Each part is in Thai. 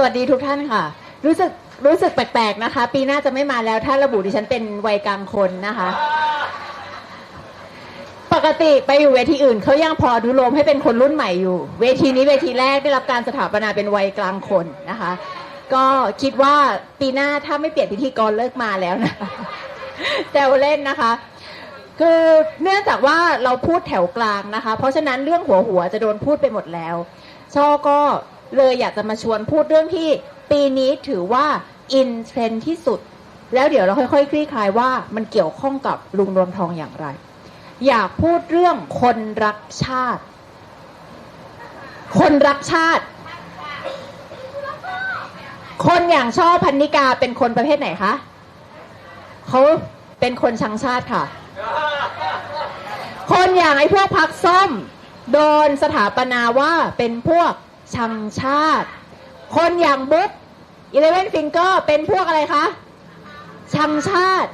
สวัสดีทุกท่านค่ะ รู้สึกรู้สึกแปลกๆนะคะ ปีหน้าจะไม่มาแล้วถ้าระบุดิฉันเป็นวัยกลางคนนะคะ ปกติไปอยู่เวทีอื่นเขายังพอดูโลมให้เป็นคนรุ่นใหม่อยู่ เวทีนี้เวทีแรกได้รับการสถาปนาเป็นวัยกลางคนนะคะ ก็คิดว่าปีหน้าถ้าไม่เปลี่ยนพิธีกรเลิกมาแล้วนะแซวเล่นนะคะ คือเนื่องจากว่าเราพูดแถวกลางนะคะ เพราะฉะนั้นเรื่องหัวหัวจะโดนพูดไปหมดแล้วช่อก็ เลยอยากจะมาชวนพูดเรื่องที่ปีนี้ถือว่าอินเทรนที่สุด แล้วเดี๋ยวเราค่อยๆ คลี่คลายว่ามันเกี่ยวข้องกับลุงรวมทองอย่างไร อยากพูดเรื่องคนรักชาติ คนรักชาติ คนอย่างช่อพันนิกาเป็นคนประเภทไหนคะเขาเป็นคนชังชาติค่ะ คนอย่างไอ้พวกพักส้ม โดนสถาปนาว่าเป็นพวก ชังชาติ คนอย่างบุ๊กอีเลเวนฟิงเกอร์เป็นพวกอะไรคะ ชังชาติ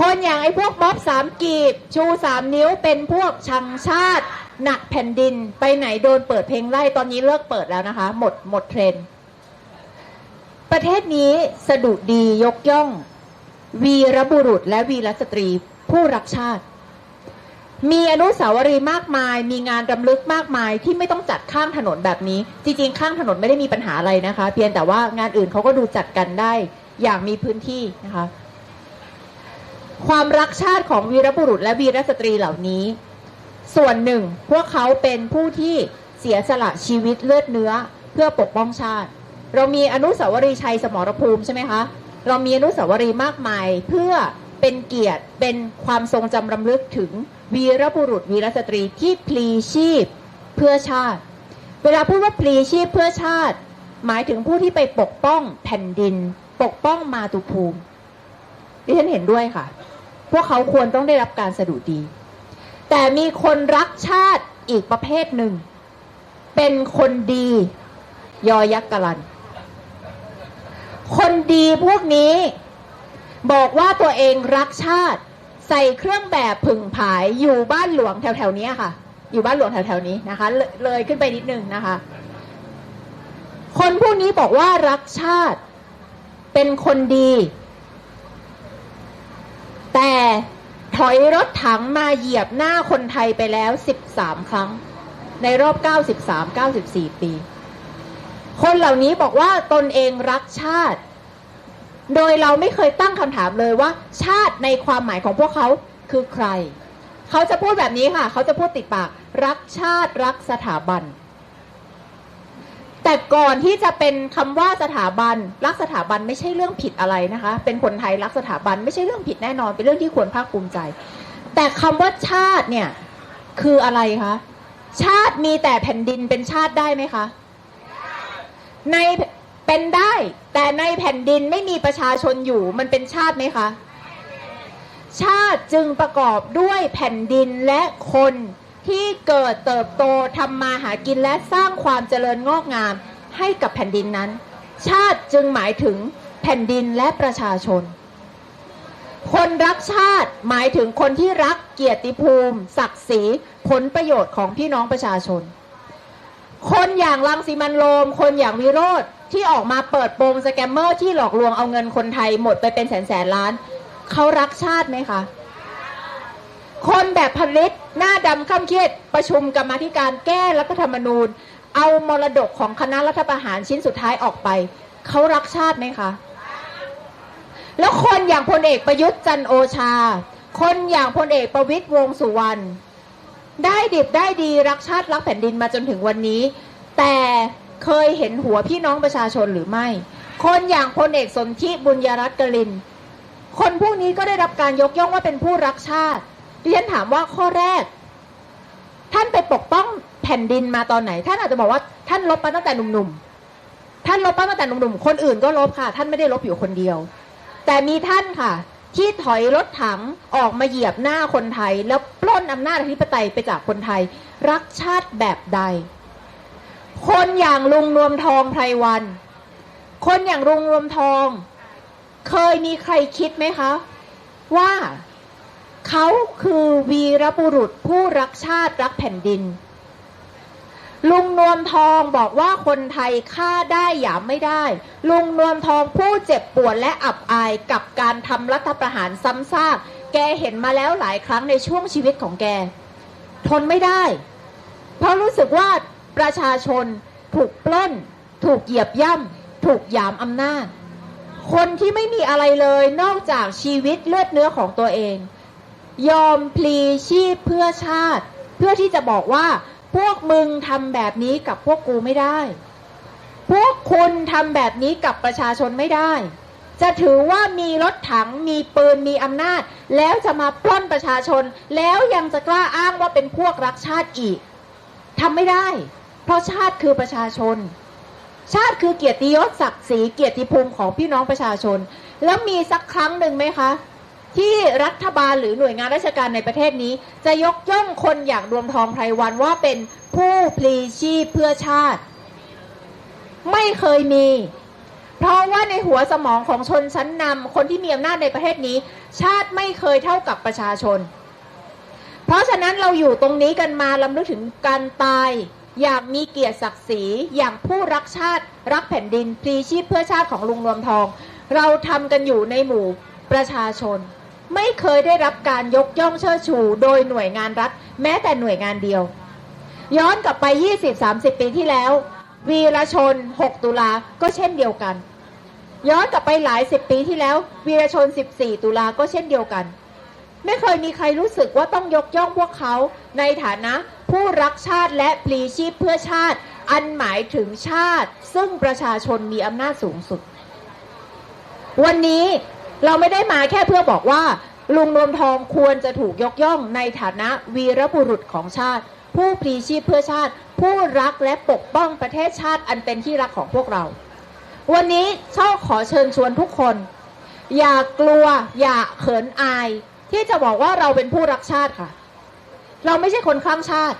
คนอย่างไอ้พวกบ๊อบสามกีบ ชูสามนิ้วเป็นพวกชังชาติ หนักแผ่นดินไปไหนโดนเปิดเพลงไล่ตอนนี้เลิกเปิดแล้วนะคะ หมดหมดเทรนประเทศนี้สะดุดดียกย่อง วีรบุรุษและวีรสตรีผู้รักชาติ มีอนุสาวรีย์มากมาย มีงานรำลึกมากมายที่ไม่ต้องจัดข้างถนนแบบนี้ จริงๆ ข้างถนนไม่ได้มีปัญหาอะไรนะคะ เพียงแต่ว่างานอื่นเขาก็ดูจัดกันได้ อย่างมีพื้นที่นะคะ ความรักชาติของวีรบุรุษและวีรสตรีเหล่านี้ ส่วนหนึ่ง พวกเขาเป็นผู้ที่เสียสละชีวิตเลือดเนื้อ เพื่อปกป้องชาติ เรามีอนุสาวรีย์ชัยสมรภูมิใช่ไหมคะเรามีอนุสาวรีย์มากมายเพื่อเป็นเกียรติเป็นความทรงจำรำลึกถึง วีรบุรุษวีรสตรีที่พลีชีพเพื่อชาติ เวลาพูดว่าพลีชีพเพื่อชาติ หมายถึงผู้ที่ไปปกป้องแผ่นดิน ปกป้องมาตุภูมิดิฉันเห็นด้วยค่ะ พวกเขาควรต้องได้รับการสะดุดี แต่มีคนรักชาติอีกประเภทหนึ่ง เป็นคนดียอยักษ์กลัน คนดีพวกนี้ บอกว่าตัวเองรักชาติ ใส่เครื่องแบบผึ่งผายอยู่บ้านหลวงแถวๆนี้ค่ะ อยู่บ้านหลวงแถวๆนี้นะคะเลยเลยขึ้นไปนิดนึงนะคะ คนพวกนี้บอกว่ารักชาติเป็นคนดี แต่ถอยรถถังมาเหยียบหน้าคนไทยไปแล้ว 13 ครั้ง ในรอบ 93 94 ปี คนเหล่านี้บอกว่าตนเองรักชาติ โดยเราไม่เคยตั้งคำถามเลยว่า ชาติในความหมายของพวกเขาคือใคร เขาจะพูดแบบนี้ค่ะ เขาจะพูดติดปาก รักชาติรักสถาบัน แต่ก่อนที่จะเป็นคำว่าสถาบัน รักสถาบันไม่ใช่เรื่องผิดอะไรนะคะ เป็นคนไทยรักสถาบัน ไม่ใช่เรื่องผิดแน่นอน เป็นเรื่องที่ควรภาคภูมิใจ แต่คำว่าชาติเนี่ยคืออะไรคะชาติมีแต่แผ่นดินเป็นชาติได้ไหมคะ ใน เป็นได้ แต่ในแผ่นดินไม่มีประชาชนอยู่มันเป็นชาติไหมคะ ชาติจึงประกอบด้วยแผ่นดินและคนที่เกิดเติบโตทำมาหากินและสร้างความเจริญงอกงามให้กับแผ่นดินนั้น ชาติจึงหมายถึงแผ่นดินและประชาชน คนรักชาติหมายถึงคนที่รักเกียรติภูมิ ศักดิ์ศรีผลประโยชน์ของพี่น้องประชาชน คนอย่างรังสีมันโรมคนอย่างวิโรธที่ออกมาเปิดโปงสแกมเมอร์ที่หลอกลวงเอาเงินคนไทยหมดไปเป็นแสนแสนล้าน เขารักชาติไหมคะคนแบบผลิตหน้าดำข้ามเครียดประชุมกรรมธิการแก้รัฐธรรมนูญ เอามรดกของคณะรัฐประหารชิ้นสุดท้ายออกไป เขารักชาติไหมคะ แล้วคนอย่างพลเอกประยุทธ์จันโอชา คนอย่างพลเอกประวิตยวงสุวรรณได้ดิบได้ดีรักชาติรักแผ่นดินมาจนถึงวันนี้ แต่ เคยเห็นหัวพี่น้องประชาชนหรือไม่ คนอย่างพลเอกสนธิบุญยรัตน์กลิน คนพวกนี้ก็ได้รับการยกย่องว่าเป็นผู้รักชาติดิฉันถามว่าข้อแรก ท่านไปปกป้องแผ่นดินมาตอนไหน ท่านอาจจะบอกว่าท่านลบมาตั้งแต่หนุ่มๆ ท่านลบมาตั้งแต่หนุ่มๆ คนอื่นก็ลบค่ะ ท่านไม่ได้ลบอยู่คนเดียว แต่มีท่านค่ะ ที่ถอยรถถังออกมาเหยียบหน้าคนไทย แล้วปล้นอำนาจอธิปไตยไปจากคนไทย รักชาติแบบใด คนอย่างลุงนวมทองไพรวัน คนอย่างลุงนวมทอง เคยมีใครคิดไหมคะ ว่าเขาคือวีรบุรุษผู้รักชาติรักแผ่นดิน ลุงนวมทองบอกว่าคนไทยฆ่าได้หยามไม่ได้ ลุงนวมทองผู้เจ็บปวดและอับอายกับการทำรัฐประหารซ้ำซาก แกเห็นมาแล้วหลายครั้งในช่วงชีวิตของแก ทนไม่ได้ เพราะรู้สึกว่า ประชาชนถูกปล้น ถูกเหยียบย่ำถูกยามอำนาจ คนที่ไม่มีอะไรเลยนอกจากชีวิตเลือดเนื้อของตัวเอง ยอมพลีชีพเพื่อชาติ เพื่อที่จะบอกว่าพวกมึงทำแบบนี้กับพวกกูไม่ได้ พวกคุณทำแบบนี้กับประชาชนไม่ได้ จะถือว่ามีรถถังมีปืนมีอำนาจ แล้วจะมาปล้นประชาชน แล้วยังจะกล้าอ้างว่าเป็นพวกรักชาติอีกทำไม่ได้ เพราะชาติคือประชาชน ชาติคือเกียรติยศศักดิ์ศรีเกียรติภูมิของพี่น้องประชาชน แล้วมีสักครั้งหนึ่งไหมคะ ที่รัฐบาลหรือหน่วยงานราชการในประเทศนี้ จะยกย่องคนอย่างดวงทองไพรวันว่าเป็นผู้พลีชีพเพื่อชาติ ไม่เคยมี เพราะว่าในหัวสมองของชนชั้นนำคนที่มีอำนาจในประเทศนี้ ชาติไม่เคยเท่ากับประชาชน เพราะฉะนั้นเราอยู่ตรงนี้กันมาลำลึกถึงการตาย อย่างมีเกียรติศักดิ์ศรีอย่างผู้รักชาติรักแผ่นดินพลีชีพเพื่อชาติของลุงรวมทอง เราทำกันอยู่ในหมู่ประชาชน ไม่เคยได้รับการยกย่องเชิดชู โดยหน่วยงานรัฐแม้แต่หน่วยงานเดียว ย้อนกลับไป 20-30 ปีที่แล้ว วีรชน 6 ตุลาก็เช่นเดียวกัน ย้อนกลับไปหลายสิบปีที่แล้ว วีรชน 14 ตุลาก็เช่นเดียวกัน ไม่เคยมีใครรู้สึกว่าต้องยกย่องพวกเขาในฐานะ ผู้รักชาติและปลีชีพเพื่อชาติ อันหมายถึงชาติ ซึ่งประชาชนมีอำนาจสูงสุด วันนี้เราไม่ได้มาแค่เพื่อบอกว่า ลุงนวมทองควรจะถูกยกย่องในฐานะวีรบุรุษของชาติ ผู้ปลีชีพเพื่อชาติ ผู้รักและปกป้องประเทศชาติอันเป็นที่รักของพวกเรา วันนี้ช่อขอเชิญชวนทุกคน อย่ากลัว อย่าเขินอาย ที่จะบอกว่าเราเป็นผู้รักชาติค่ะ เราไม่ใช่คนข้างชาติ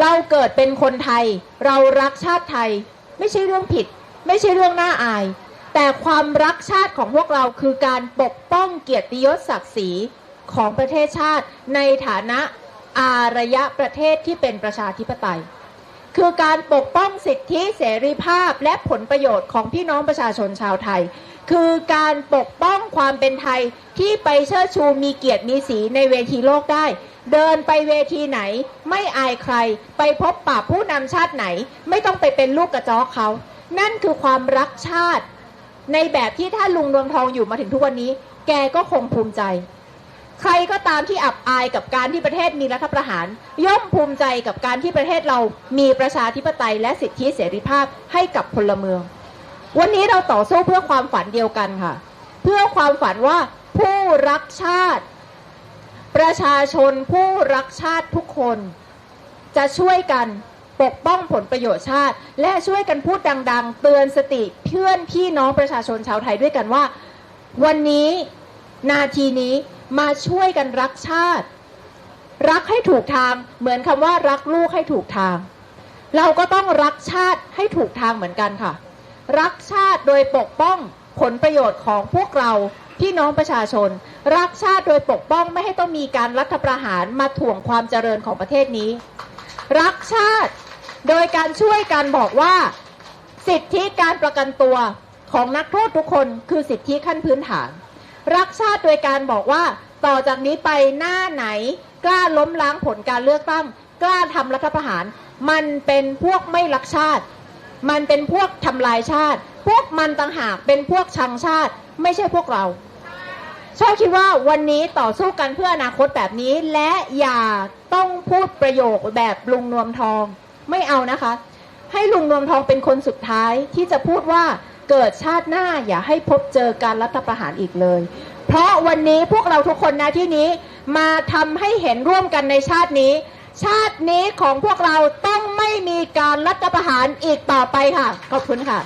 เราเกิดเป็นคนไทย เรารักชาติไทย ไม่ใช่เรื่องผิด ไม่ใช่เรื่องน่าอาย แต่ความรักชาติของพวกเราคือการปกป้องเกียรติยศศักดิ์ศรีของประเทศชาติ ในฐานะอารยะประเทศที่เป็นประชาธิปไตย คือการปกป้องสิทธิเสรีภาพและผลประโยชน์ของพี่น้องประชาชนชาวไทย คือการปกป้องความเป็นไทยที่ไปเชิดชูมีเกียรติมีสีในเวทีโลกได้ เดินไปเวทีไหน ไม่อายใคร ไปพบปะผู้นำชาติไหน ไม่ต้องไปเป็นลูกกระจอกเขา นั่นคือความรักชาติ ในแบบที่ถ้าลุงดวงทองอยู่มาถึงทุกวันนี้ แกก็คงภูมิใจ ใครก็ตามที่อับอายกับการที่ประเทศมีรัฐประหาร ย่อมภูมิใจกับการที่ประเทศเรามีประชาธิปไตยและสิทธิเสรีภาพให้กับพลเมือง วันนี้เราต่อสู้เพื่อความฝันเดียวกันค่ะ เพื่อความฝันว่าผู้รักชาติ ประชาชนผู้รักชาติทุกคน จะช่วยกันปกป้องผลประโยชน์ชาติ และช่วยกันพูดดัง ๆ เตือนสติเพื่อนพี่น้องประชาชนชาวไทยด้วยกันว่า วันนี้นาทีนี้มาช่วยกันรักชาติ รักให้ถูกทางเหมือนคำว่ารักลูกให้ถูกทาง เราก็ต้องรักชาติให้ถูกทางเหมือนกันค่ะ รักชาติโดยปกป้องผลประโยชน์ของพวกเรา พี่น้องประชาชน รักชาติโดยปกป้องไม่ให้ต้องมีการรัฐประหารมาถ่วงความเจริญของประเทศนี้ รักชาติโดยการช่วยกันบอกว่า สิทธิการประกันตัวของนักโทษทุกคนคือสิทธิขั้นพื้นฐาน รักชาติโดยการบอกว่าต่อจากนี้ไปหน้าไหน กล้าล้มล้างผลการเลือกตั้ง กล้าทำรัฐประหาร มันเป็นพวกไม่รักชาติ มันเป็นพวกทำลายชาติ พวกมันต่างหากเป็นพวกชังชาติ ไม่ใช่พวกเรา ชอบคิดว่าวันนี้ต่อสู้กันเพื่ออนาคตแบบนี้ และอย่าต้องพูดประโยคแบบลุงนวมทองไม่เอานะคะ ให้ลุงนวมทองเป็นคนสุดท้ายที่จะพูดว่าเกิดชาติหน้าอย่าให้พบเจอการรัฐประหารอีกเลย เพราะวันนี้พวกเราทุกคนนะที่นี้มาทำให้เห็นร่วมกันในชาตินี้ ชาตินี้ของพวกเราต้องไม่มีการรัฐประหารอีกต่อไปค่ะ ขอบคุณค่ะ